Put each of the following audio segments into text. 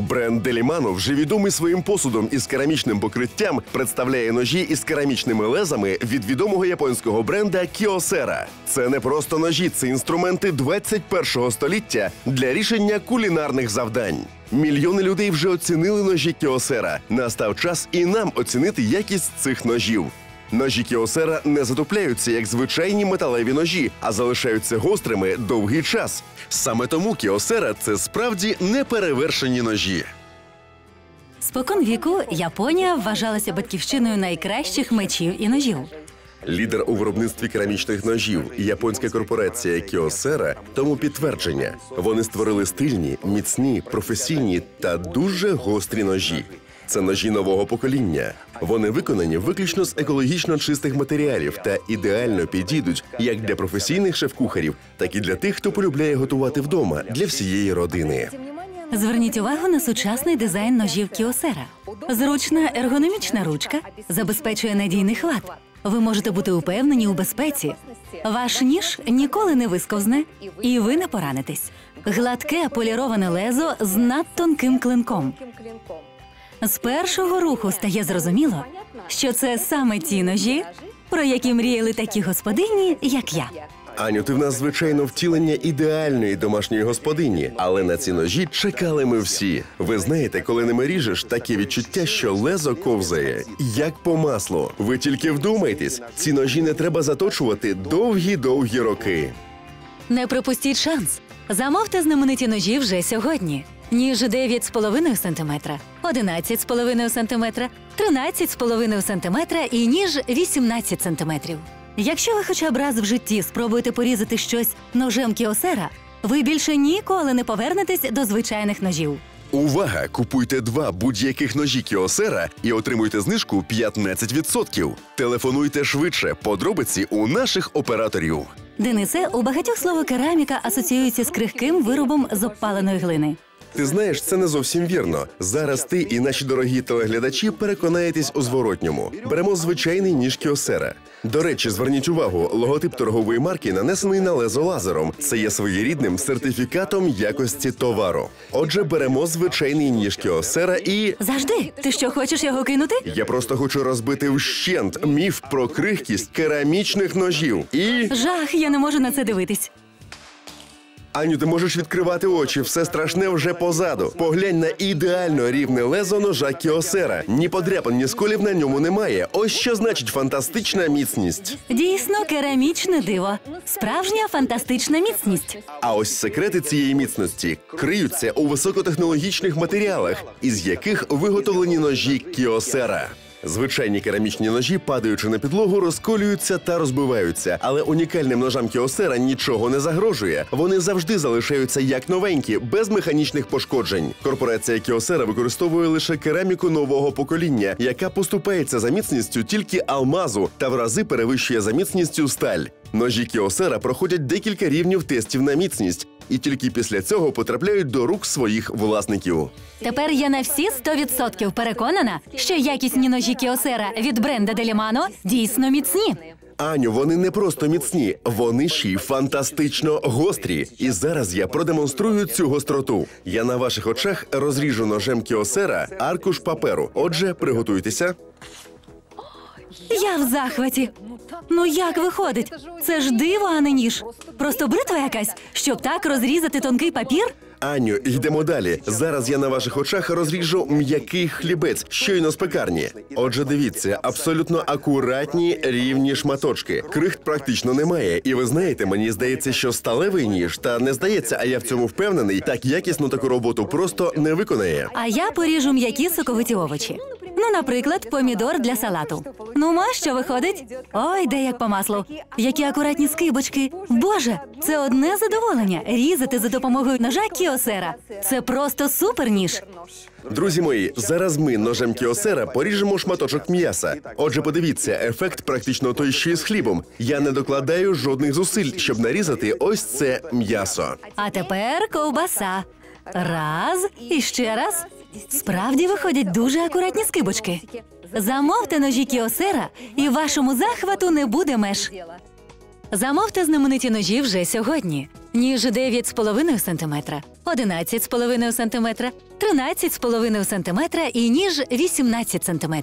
Бренд Делімано вже відомий своїм посудом із керамічним покриттям представляє ножі із керамічними лезами від відомого японського бренда Кіосера. Це не просто ножі, це інструменти 21-го століття для рішення кулінарних завдань. Мільйони людей вже оцінили ножі Кіосера. Настав час і нам оцінити якість цих ножів. Ножі Кіосера не затопляються як звичайні металеві ножі, а залишаються гострими довгий час. Саме тому Кіосера це справді неперевершені ножі. Спокон віку Японія вважалася батьківщиною найкращих мечів і ножів. Лідер у виробництві керамічних ножів, японська корпорація Кіосера, тому підтвердження. Вони створили стильні, міцні, професійні та дуже гострі ножі. Це ножі нового покоління. Вони виконані виключно з екологічно чистих матеріалів та ідеально підійдуть як для професійних шеф-кухарів, так і для тих, хто полюбляє готувати вдома для всієї родини. Зверніть увагу на сучасний дизайн ножів Кіосера. Зручна ергономічна ручка забезпечує надійний хват. Ви можете бути упевнені у безпеці. Ваш ніж ніколи не висковзне, і ви не поранитесь. Гладке поліроване лезо з надтонким клинком. З першого руху стає зрозуміло, що це саме ті ножі, про які мріяли такі господині, як я. Аню, ти в нас звичайно втілення ідеальної домашньої господині, але на ці ножі чекали ми всі. Ви знаєте, коли ними ріжеш, таке відчуття, що лезо ковзає, як по маслу. Ви тільки вдумайтесь, ці ножі не треба заточувати довгі-довгі роки. Не пропустіть шанс. Замовте знамениті ножі вже сьогодні. Ніж 9,5 см, 11,5 см, 13,5 см і ніж 18 см. Якщо ви хоча б раз в житті спробуєте порізати щось ножем кіосера, ви більше ніколи не повернетесь до звичайних ножів. Увага! Купуйте два будь-яких ножі Кіосера і отримуйте знижку 15%. Телефонуйте швидше. Подробиці у наших операторів. Денисе, у багатьох слово кераміка асоціюється з крихким виробом з обпаленої глини. Ти знаєш, це не зовсім вірно. Зараз ти і наші дорогі телеглядачі переконаєтесь у зворотньому. Беремо звичайний ніж Кіосера. До речі, зверніть увагу, логотип торгової марки нанесений на лезо лазером. Це є своєрідним сертифікатом якості товару. Отже, беремо звичайний ніж Кіосера і. Завжди, ти що хочеш його кинути? Я просто хочу розбити вщент міф про крихкість керамічних ножів. І Жах, я не можу на це дивитись. Аню, ти можеш відкривати очі, все страшне вже позаду. Поглянь на ідеально рівне лезо ножа Кіосера. Ні подряпин, ні сколів на ньому немає. Ось що значить фантастична міцність. Дійсно, керамічне диво. Справжня фантастична міцність. А ось секрети цієї міцності криються у високотехнологічних матеріалах, із яких виготовлені ножі Кіосера. Звичайні керамічні ножі, падаючи на підлогу, розколюються та розбиваються, але унікальним ножам Кіосера нічого не загрожує. Вони завжди залишаються як новенькі, без механічних пошкоджень. Корпорація Кіосера використовує лише кераміку нового покоління, яка поступається за міцністю тільки алмазу та в рази перевищує за міцністю сталь. Ножі Кіосера проходять декілька рівнів тестів на міцність. І тільки після цього потрапляють до рук своїх власників. Тепер я на всі 100% переконана, що якісні ножі Кіосера від бренда Делімано дійсно міцні. Аню, вони не просто міцні, вони ще й фантастично гострі. І зараз я продемонструю цю гостроту. Я на ваших очах розріжу ножем кіосера аркуш паперу. Отже, приготуйтеся. Я в захваті. Ну як виходить? Це ж диво, а не ніж. Просто бритва якась, щоб так розрізати тонкий папір. Аню, йдемо далі. Зараз я на ваших очах розріжу м'який хлібець, щойно з пекарні. Отже, дивіться, абсолютно акуратні рівні шматочки. Крихт практично немає. І ви знаєте, мені здається, що сталевий ніж, та не здається, а я в цьому впевнений, так якісно таку роботу просто не виконає. А я поріжу м'які соковиті овочі. Ну, наприклад, помідор для салату. Ну, ма, що виходить? Ой, де як по маслу. Які акуратні скибочки. Боже, це одне задоволення різати за допомогою ножа кіосера. Це просто супер ніж. Друзі мої, зараз ми ножем кіосера поріжемо шматочок м'яса. Отже, подивіться, ефект практично той, що і з хлібом. Я не докладаю жодних зусиль, щоб нарізати ось це м'ясо. А тепер ковбаса. Раз і ще раз. Справді виходять дуже акуратні скибочки. Замовте ножі кіосера, і вашому захвату не буде меж. Замовте знамениті ножі вже сьогодні. Ніж 9,5 см, 11,5 см, 13,5 см і ніж 18 см.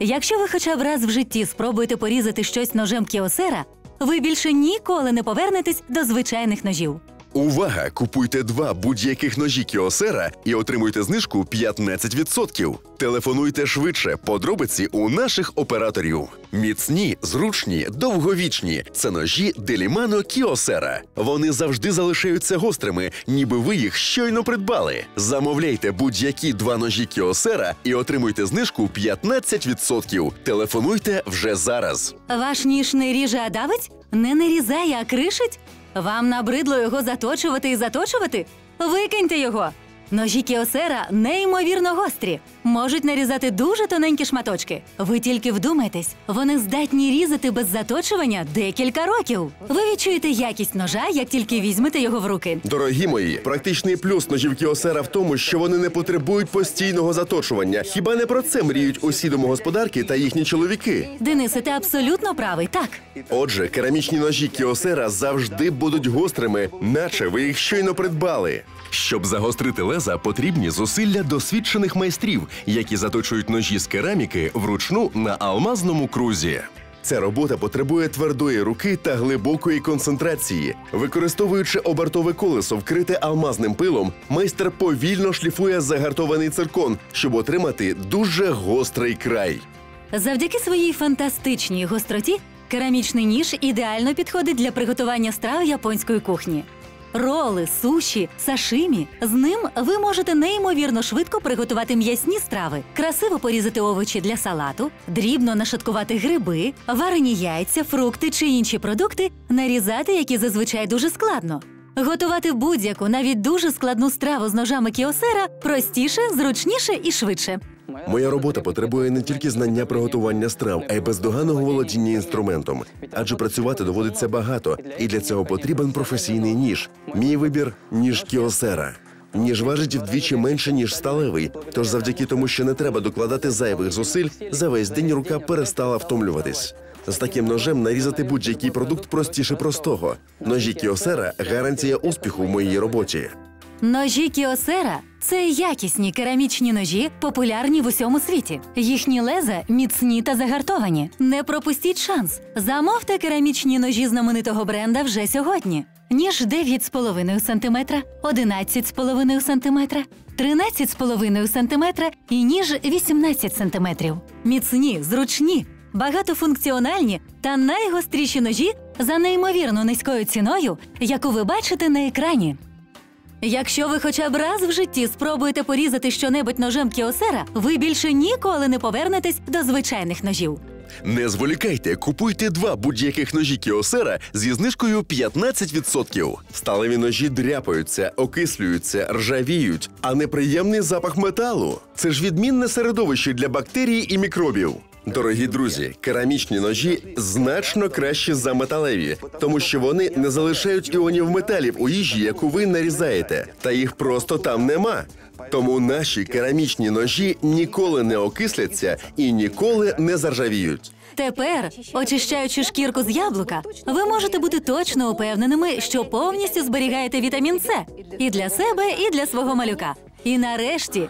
Якщо ви хоча б раз в житті спробуєте порізати щось ножем кіосера, ви більше ніколи не повернетесь до звичайних ножів. Увага! Купуйте два будь-яких ножі Кіосера і отримуйте знижку 15%. Телефонуйте швидше. Подробиці у наших операторів. Міцні, зручні, довговічні. Це ножі Делімано Кіосера. Вони завжди залишаються гострими, ніби ви їх щойно придбали. Замовляйте будь-які два ножі Кіосера і отримуйте знижку 15%. Телефонуйте вже зараз. Ваш ніж не ріже, а давить? Не нарізає, а кришить? Вам набридло його заточувати і заточувати? Викиньте його! Ножі кіосера неймовірно гострі, можуть нарізати дуже тоненькі шматочки. Ви тільки вдумайтесь, вони здатні різати без заточування декілька років. Ви відчуєте якість ножа, як тільки візьмете його в руки. Дорогі мої, практичний плюс ножів Кіосера в тому, що вони не потребують постійного заточування. Хіба не про це мріють усі домогосподарки та їхні чоловіки? Денисе, ти абсолютно правий, так. Отже, керамічні ножі Кіосера завжди будуть гострими, наче ви їх щойно придбали. Щоб загострити леза, потрібні зусилля досвідчених майстрів, які заточують ножі з кераміки вручну на алмазному крузі. Ця робота потребує твердої руки та глибокої концентрації. Використовуючи обертове колесо, вкрите алмазним пилом, майстер повільно шліфує загартований циркон, щоб отримати дуже гострий край. Завдяки своїй фантастичній гостроті керамічний ніж ідеально підходить для приготування страв японської кухні. Роли, суші, сашимі. З ним ви можете неймовірно швидко приготувати м'ясні страви, красиво порізати овочі для салату, дрібно нашаткувати гриби, варені яйця, фрукти чи інші продукти, нарізати, які зазвичай дуже складно. Готувати будь-яку, навіть дуже складну страву з ножами кіосера простіше, зручніше і швидше. Моя робота потребує не тільки знання приготування страв, а й бездоганного володіння інструментом. Адже працювати доводиться багато, і для цього потрібен професійний ніж. Мій вибір ніж кіосера. Ніж важить вдвічі менше, ніж сталевий. Тож, завдяки тому, що не треба докладати зайвих зусиль, за весь день рука перестала втомлюватись. З таким ножем нарізати будь-який продукт простіше простого. Ножі кіосера гарантія успіху в моїй роботі. Ножі кіосера це якісні керамічні ножі, популярні в усьому світі. Їхні леза міцні та загартовані. Не пропустіть шанс. Замовте керамічні ножі знаменитого бренда вже сьогодні. Ніж 9,5 см, 11,5 см, 13,5 см і ніж 18 см. Міцні, зручні, багатофункціональні та найгостріші ножі за неймовірно низькою ціною, яку ви бачите на екрані. Якщо ви хоча б раз в житті спробуєте порізати щонебудь ножем кіосера, ви більше ніколи не повернетесь до звичайних ножів. Не зволікайте, купуйте два будь-яких ножі кіосера зі знижкою 15%. Сталеві ножі дряпаються, окислюються, ржавіють, а неприємний запах металу. Це ж відмінне середовище для бактерій і мікробів. Дорогі друзі, керамічні ножі значно кращі за металеві, тому що вони не залишають іонів металів у їжі, яку ви нарізаєте, та їх просто там нема. Тому наші керамічні ножі ніколи не окисляться і ніколи не заржавіють. Тепер, очищаючи шкірку з яблука, ви можете бути точно упевненими, що повністю зберігаєте вітамін С і для себе, і для свого малюка. І нарешті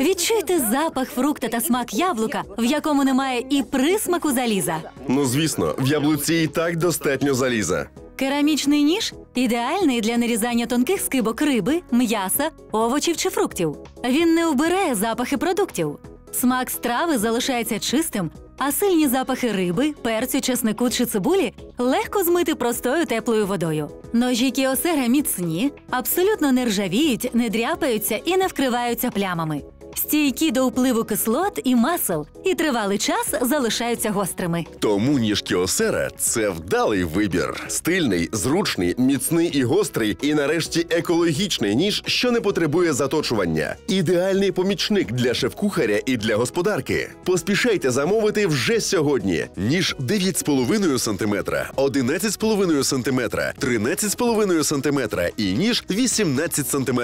відчуйте запах фрукта та смак яблука, в якому немає і присмаку заліза. Ну звісно, в яблуці і так достатньо заліза. Керамічний ніж ідеальний для нарізання тонких скибок риби, м'яса, овочів чи фруктів. Він не вбирає запахи продуктів. Смак страви залишається чистим, а сильні запахи риби, перцю, чеснику чи цибулі легко змити простою теплою водою. Ножі кіосера міцні, абсолютно не ржавіють, не дряпаються і не вкриваються плямами. Стійкі до впливу кислот і масел, і тривалий час залишаються гострими. Тому ніж кіосера це вдалий вибір. Стильний, зручний, міцний і гострий, і нарешті екологічний ніж, що не потребує заточування. Ідеальний помічник для шеф-кухаря і для господарки. Поспішайте замовити вже сьогодні. Ніж 9,5 см, 11,5 см, 13,5 см і ніж 18 см.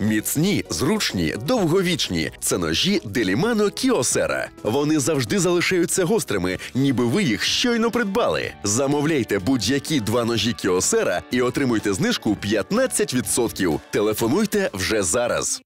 Міцні, зручні, довговічні. Це ножі Делімано Кіосера. Вони завжди залишаються гострими, ніби ви їх щойно придбали. Замовляйте будь-які два ножі Кіосера і отримуйте знижку 15%. Телефонуйте вже зараз.